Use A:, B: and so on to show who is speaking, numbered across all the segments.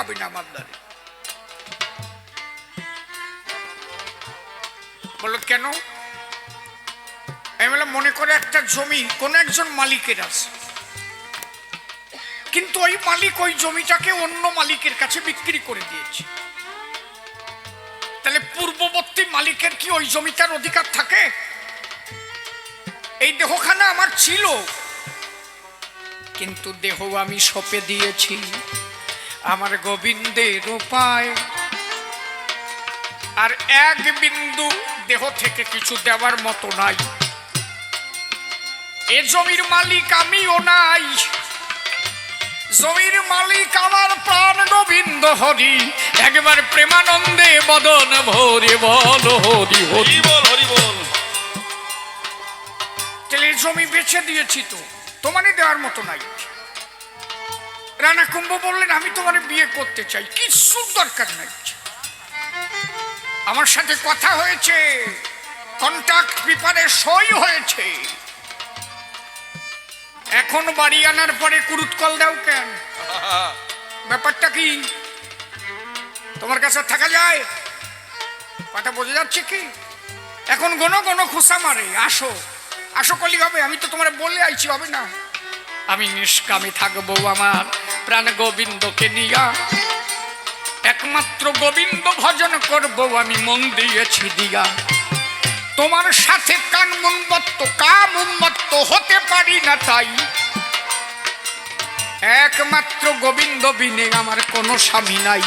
A: পাবে না আমার দ্বারে বলল কেন? আমি বললাম মনে করে একটা জমি, কোন একজন মালিকের আছে। কিন্তু ওই মালিক ওই জমিটাকে অন্য মালিকের কাছে বিক্রি করে দিয়েছে। তাহলে পূর্ববর্তী মালিকের কি ওই জমিটার অধিকার থাকে? এই দেহখানা আমার ছিল। কিন্তু দেহ আমি সপে দিয়েছি। আমার গোবিন্দের উপায়। আর এক বিন্দু দেহ থেকে কিছু দেওয়ার মতো নাই। এ জমির মালিক আমিও নাই। জমির মালিক আমার প্রাণ গোবিন্দ হরি। একবার প্রেমানন্দে বদন ভরে বল হরি হরি।
B: বল হরি বল।
A: তাহলে জমি বেছে দিয়েছি তো। তোমারই দেওয়ার মতো নাই। রানা কুম্ভ বললেন, আমি তোমার বিয়ে করতে চাই। কিছুর দরকার নাই। আমার সাথে কথা হয়েছে। কন্ট্রাক্ট পেপারে সই হয়েছে। এখন বাড়ি আনার পরে কুরুত কল দাও কেন? ব্যাপারটা কি? তোমার কাছে থাকা যায়? কথা বোঝা যাচ্ছে কি? এখন গণ গণ খোসা মারে। আসো। আসো কলি হবে। আমি তো তোমার বলে আইছি, হবে না। আমি নিষ্কামে থাকব আমার। প্রাণ গোবিন্দকে নিয়া একমাত্র গোবিন্দ ভজন করব আমি মন দিয়েছি দিয়া তোমার সাথে কান মুন্মত্ত কাম উন্মত্ত হতে পারি না তাই। একমাত্র গোবিন্দ বিনে আমার কোনো স্বামী নাই।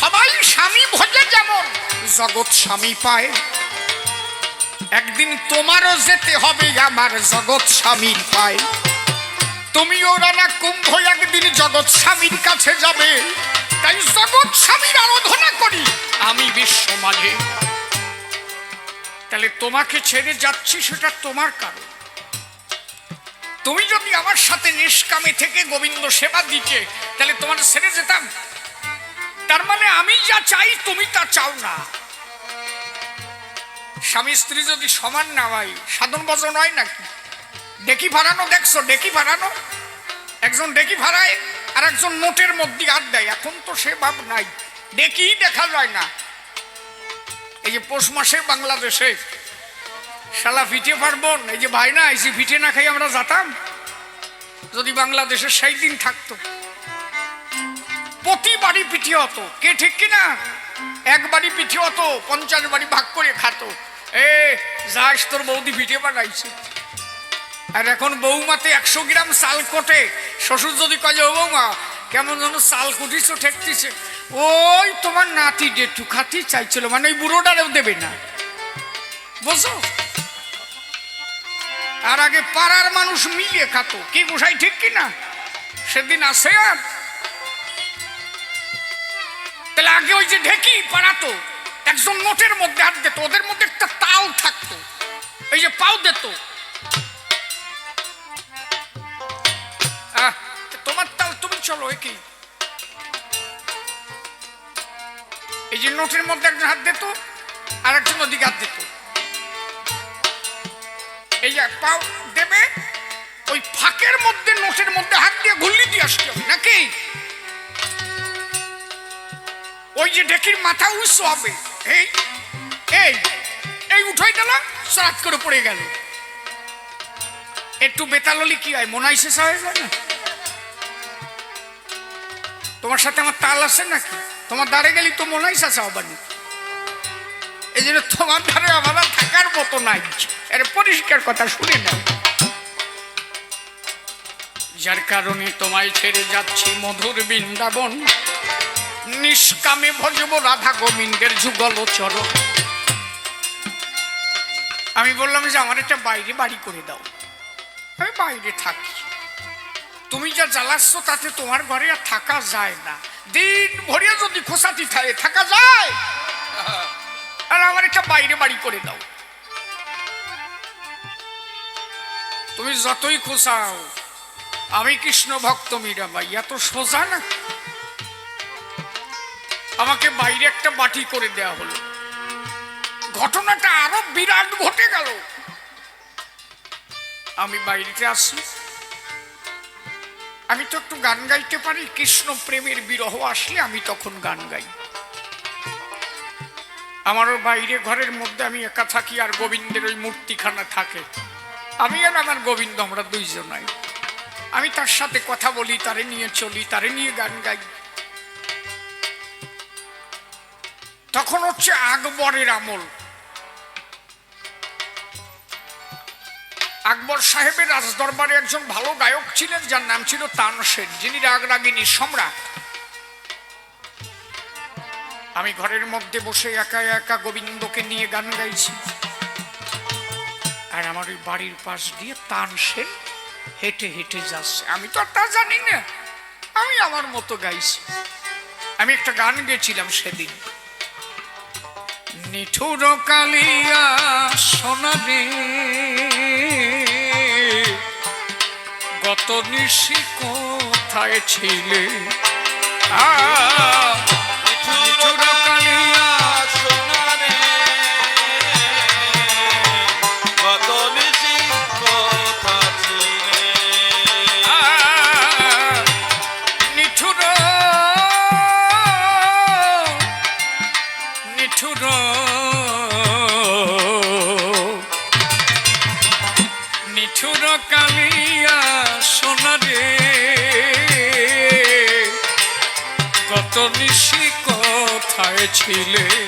A: সবাই স্বামী ভোজে যেমন জগৎ স্বামী পায়। একদিন তোমারও যেতে হবে, আমার জগৎ স্বামীর পায়। তুমিও রানা কুম্ভ জগৎ স্বামীর কাছে যাবে, তাই জগৎ স্বামীর আরাধনা করি। আমি বিশ্ব মাঝে তাহলে তোমাকে ছেড়ে যাচ্ছি সেটা তোমার কারণ। তুমি যদি আমার সাথে নিষ্কামে থেকে গোবিন্দ সেবা দিতে, তাহলে তোমার ছেড়ে যেতাম। তার মানে আমি যা চাই, তুমি তা চাও না। স্বামী স্ত্রী যদি সমান না হয়, সাধন বজন হয় নাকি? ডেকি ভাড়ানো দেখছ, ডেকি ভাড়ানো? একজন ডেকি ভাড়ায় আর একজন নোটের মধ্যে হাত দেয়। এখন তো সে ভাব নাই। ডেকি দেখা যায় না। এই যে পৌষ মাসে বাংলাদেশে শালা পিঠে পারবন, এই যে ভাই না, এই যে না খাই আমরা যাতাম। যদি বাংলাদেশে সেই দিন থাকতো। প্রতি বাড়ি পিঠে হতো। কে ঠিক কিনা এক বাড়ি পিঠে হতো, পঞ্চাশ বাড়ি ভাগ করে খাতো। এ, যাস তোর বৌদি পিঠে বানাইছে। আর এখন বৌমাতে একশো গ্রাম চাল কোটে। শ্বশুর যদি কয় ও বৌমা, কেমন যেন চাল কুটিছ, ঠেকতিছে। ওই তোমার নাতি ডেটু খাতি চাইছিল মানে ওই বুড়োটারেও দেবে না। বুঝো? আর আগে পাড়ার মানুষ মিলিয়ে খাতো, কি গোসাই ঠিক কিনা সেদিন আসে আর। তাহলে আগে ওই যে ঢেকি পাড়াতো একজন নোটের মধ্যে হাত দিত, ওদের মধ্যে একটা তাল থাকতো, এই যে পাও দিত। চলো একই এই যে নোটের মধ্যে একজন হাত দিত আর একজন ওদিকে হাত দিত। এই যে পাও দেবে, ওই ফাঁকের মধ্যে, নোটের মধ্যে হাত দিয়ে ঘুরলি দিয়ে আসতে হবে, নাকি? ওই যে ডেকির মাথা উৎস হবে। এই এই এই উঠাই দিল, সরাত করে পড়ে গেল। একটু বেতাললি কি হয়, মনাই শেষ হয়ে যায় না? তোমার সাথে আমার তাল আছে নাকি? তোমার দাঁড়ে গেলি তো মনাই শেষ হবানি এই জন্য তোমার আমার আর থাকার মতো নাই। এর পরিষ্কার কথা শুনে না। যার কারণে তোমায় ছেড়ে যাচ্ছি মধুর বৃন্দাবন। নিষ্কামে ভজব রাধা গোবিন্দের যুগল চর আমি বললাম যে আমার একটা বাইরে বাড়ি করে দাও। আমি বাইরে থাকি। তুমি যা জ্বালাচ্ছ, তাতে তোমার ঘরে আর থাকা যায় না। দিন ভরিয়া যদি খোসাতি থাকে, থাকা যায়। আর আমার একটা বাইরে বাড়ি করে দাও। তুমি যতই খোসাও, আমি কৃষ্ণ ভক্ত মীরাবাই এত সোজা না? আমাকে বাইরে একটা বাটি করে দেয়া হলো। ঘটনাটা আরও বিরাট ঘটে গেল। আমি বাইরেতে আসি। আমি তো একটু গান গাইতে পারি, কৃষ্ণ প্রেমের বিরহ আসলে আমি তখন গান গাই। আমারও বাইরে ঘরের মধ্যে আমি একা থাকি আর গোবিন্দের ওই মূর্তিখানা থাকে। আমি আর আমার গোবিন্দ, আমরা দুইজনাই। আমি তার সাথে কথা বলি, তারে নিয়ে চলি, তারে নিয়ে গান গাই। তখন হচ্ছে আকবরের আমল। আকবর সাহেবের রাজদরবারে একজন ভালো গায়ক ছিলেন, যার নাম ছিল তানসেন যিনি রাগরাগিনী সম্রাট। আমি ঘরের মধ্যে বসে একা একা গোবিন্দকে নিয়ে গান গাইছি। আর আমার ওই বাড়ির পাশ দিয়ে তানসেন হেঁটে হেঁটে যাচ্ছে। আমি তো তা জানি না। আমি আমার মতো গাইছি। আমি একটা গান গেছিলাম সেদিন। নিঠুর কালিয়া সোনারে গত নিশি কোথায় ছিলে? আ, নিশি কোথায় ছিলে?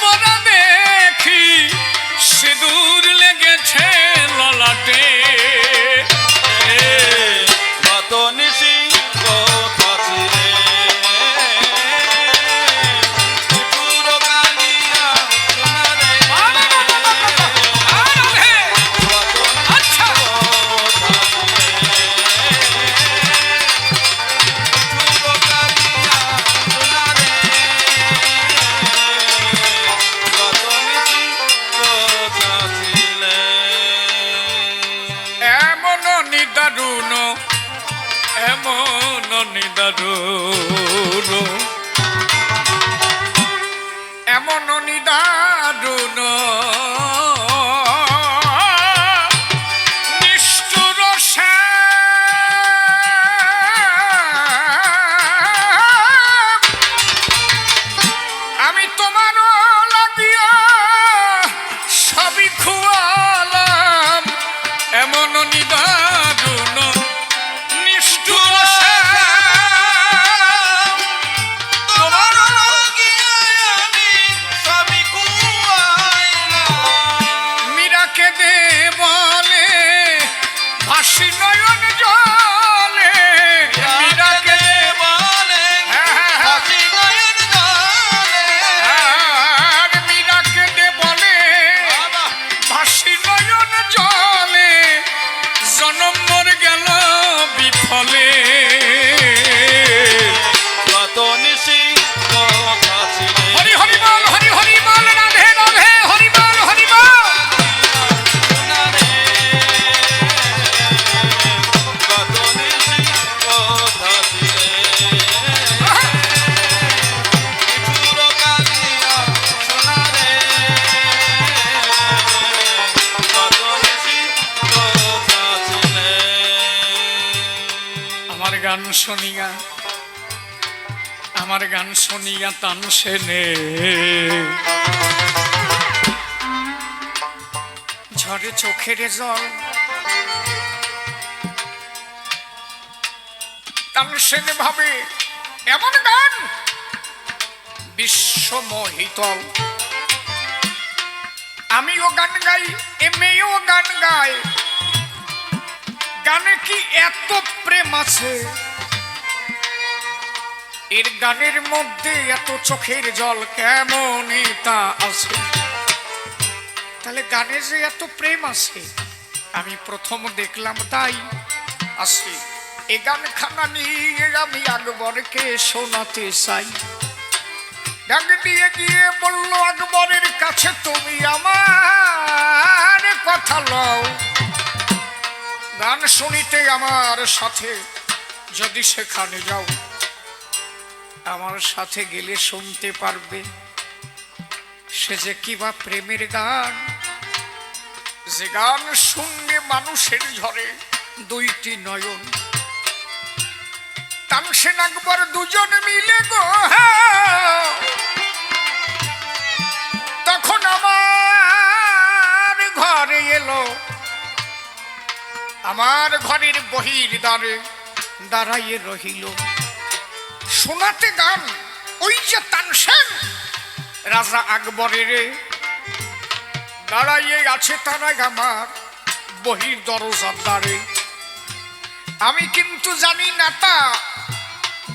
B: পরা
A: দেখি সিঁদুর লেগেছে ললাটে। এমন গান শুনিয়া, আমার গান শুনিয়া তান সেনে। ঝরে চোখের জল সেনে ভাবে, এমন গান বিশ্ব মোহিতল আমিও গান গাই এ গান গায় গানে কি এত প্রেম আছে? এর গানের মধ্যে এত চোখের জল কেমন তা আছে? তাহলে গানে যে এত প্রেম আছে, আমি প্রথম দেখলাম তাই আছে। এ গান খানা নিয়ে আমি আকবরকে শোনাতে চাই। ডাক দিয়ে গিয়ে বলল, আকবরের কাছে তুমি আমার কথা লও। গান শুনিতে আমার সাথে, যদি সেখানে যাও, আমার সাথে গেলে শুনতে পারবে। সে যে কিবা প্রেমের গান, যে গান শুনলে মানুষের ঝরে দুইটি নয়ন। তামসেন আকবর দুজন মিলে গো তখন আমার ঘরের বহির দ্বারে দাঁড়াইয়ে রহিল। শোনাতে গান, ওই যে তানসেন রাজা আকবরের দাঁড়াইয়ে আছে তারা আমার বহির দরজার দ্বারে। আমি কিন্তু জানি না তা,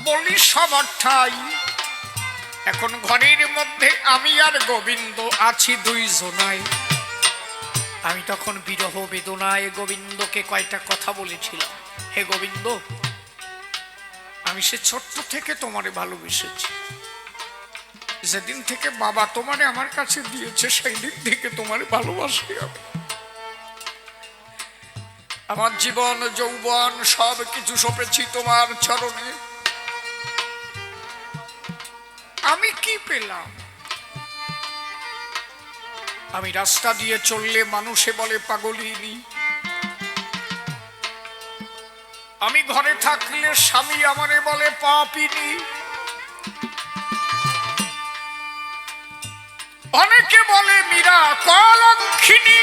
A: বলি ঠাই এখন ঘরের মধ্যে আমি আর গোবিন্দ আছি দুইজনায় আমি তখন বিরহ বেদনায় গোবিন্দকে কয়টা কথা বলেছিলাম। হে গোবিন্দ, আমি সে ছোট্ট থেকে তোমারে ভালোবেসেছি। যেদিন থেকে বাবা তোমারে আমার কাছে দিয়েছে সেই দিন থেকে তোমারে ভালোবাসি আমি। আমার জীবন, যৌবন, সব কিছু সপেছি তোমার চরণে। আমি কি পেলাম? আমি রাস্তা দিয়ে চললে মানুষে বলে পাগলিনি। আমি ঘরে থাকলে স্বামী আমারে বলে পাপিনি। অনেকে বলে মীরা কলঙ্কিনী।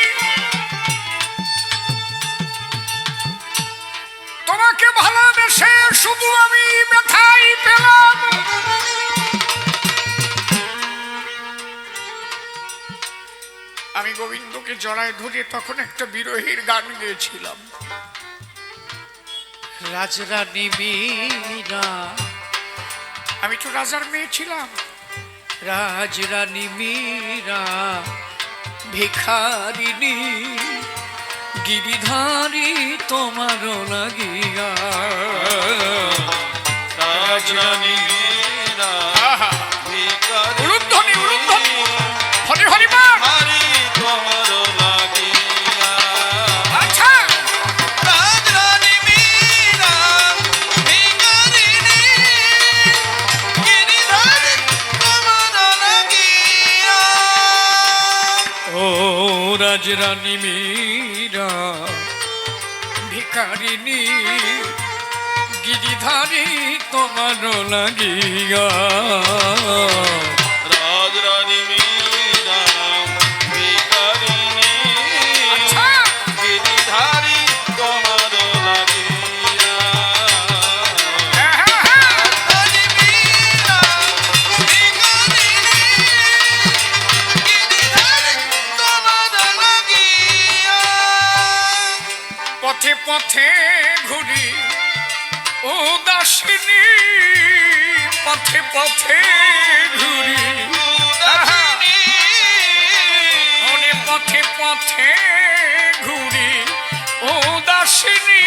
A: তোমাকে ভালোবেসে শুধু আমি ব্যথাই পেলাম। আমি গোবিন্দকে জড়ায় ধরে তখন একটা বিরোহীর গান গেয়েছিলাম। রাজরানী মীরা। আমি তো রাজার মেয়ে ছিলাম। রাজরানী মীরা ভিখারিণী গিরিধারী তোমার লাগিয়া।
B: রাজরানী রাজরানী মীরা
A: ভিকারিনী গিরিধারী তোমার লাগিয়া। পথে ঘুরি ও দাসিনী পথে পথে ঘুরি। মনে পথে পথে ঘুরি ও দাসিনী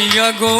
A: গিয়া গো।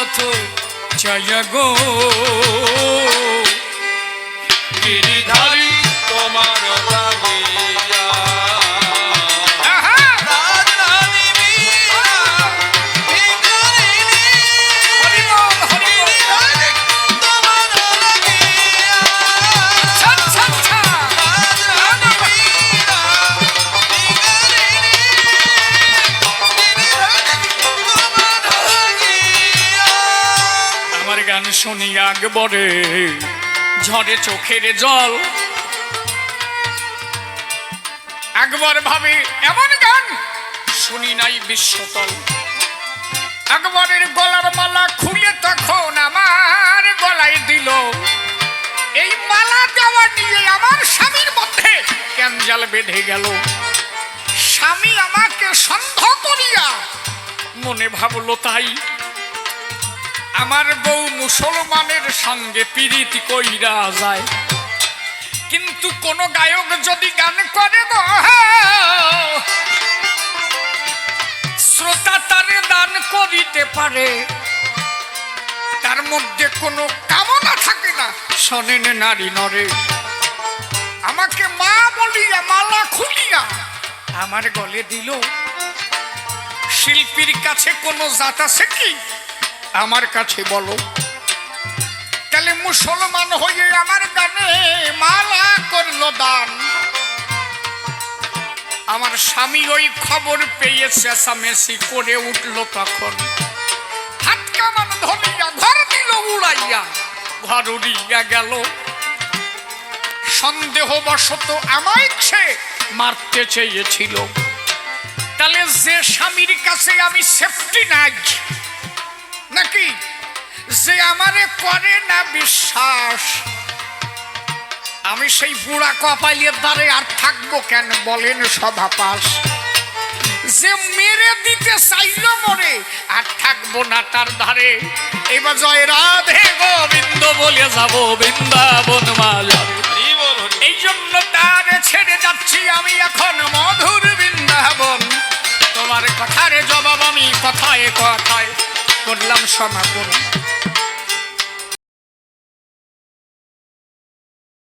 A: পথ জয় গো।
B: গিরিধারী তোমার লাগিয়া
A: আমার গান শুনি আকবরে। ঝরে চোখের জল। একবার ভাবে এমন গান শুনি নাই বিশ্বতল। আকবরের গলার মালা খুলে তখন আমার গলায় দিল। এই মালা দেওয়া নিয়ে আমার স্বামীর মধ্যে ক্যাঞ্জাল বেঁধে গেল। স্বামী আমাকে সন্দেহ করিয়া মনে ভাবলো তাই আমার বউ মুসলমানের সঙ্গে পীড়িত কইরা যায়। কিন্তু কোন গায়ক যদি গান করে শ্রোতা তারে দান করিতে পারে। তার মধ্যে কোনো কামনা থাকে না, শোনেন নারী নরে। আমাকে মা বলিয়া, মালা খুলিয়া আমার গলে দিল। শিল্পীর কাছে কোনো জাত আছে কি? আমার কাছে বলো। তাহলে মুসলমান হয়ে আমার গানে মালা করল দান। আমার স্বামী ওই খবর পেয়ে চেঁচামেচি করে উঠল তখন। হাত কামান ধরিয়া, ঘর দিল উড়াইয়া, ঘর উড়িয়া গেল। সন্দেহবশত আমায় সে মারতে চেয়েছিল। তাহলে যে স্বামীর কাছে আমি সেফটি নাই নাকি যে আমারে করে না বিশ্বাস। আমি সেই বুড়া কপালের দ্বারে আর থাকব কেন বলেন সভাপাস যে মেরে দিতে চাইল মরে, আর থাকব না তার ধারে। এবার জয় রাধে গোবিন্দ বলে যাব বৃন্দাবন এই জন্য তার ছেড়ে যাচ্ছি আমি এখন মধুর বৃন্দাবন। তোমার কথার জবাব আমি কথায় কথায় করলাম সমাপন।